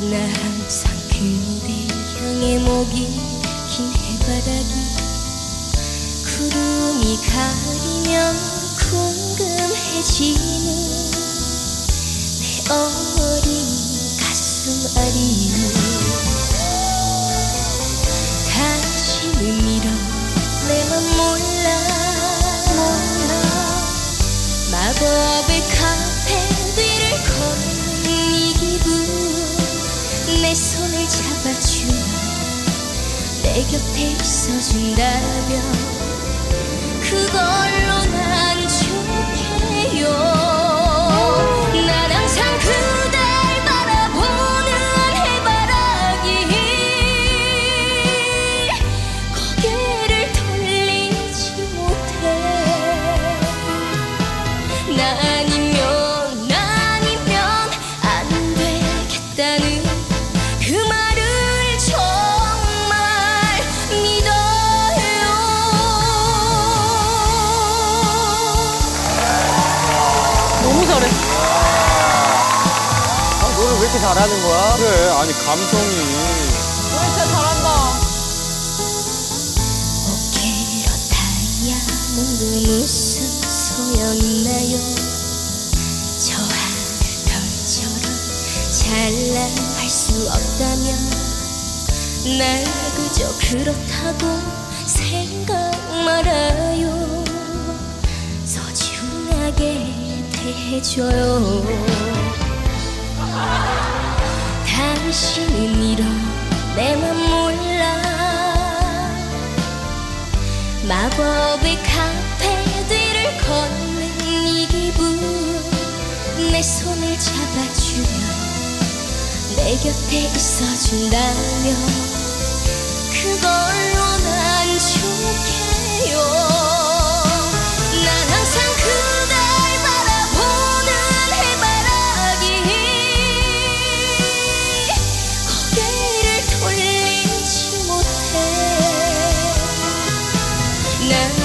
나 항상 그대 향해 목이 긴 해바라기. 구름이 가리면 궁금해지는 내 어린 가슴 아리에 내 손을 잡아주면 내 곁에 있어준다면 그걸로 잘해. 아, 노래 왜 이렇게 잘하는 거야? 그래 아니 감성이 노래 진짜 잘한다. 어깨로 다이아몬드 무슨 소용있나요 저 하늘별처럼 찬란할 수 없다면 날 그저 그렇다고 생각 말아요 소중하게 대 해줘요. 당신은 이런 내맘 몰라. 마법의 카페 뒤를 걷는 이 기분. 내 손을 잡아주면 내 곁에 있어준다면 Yeah.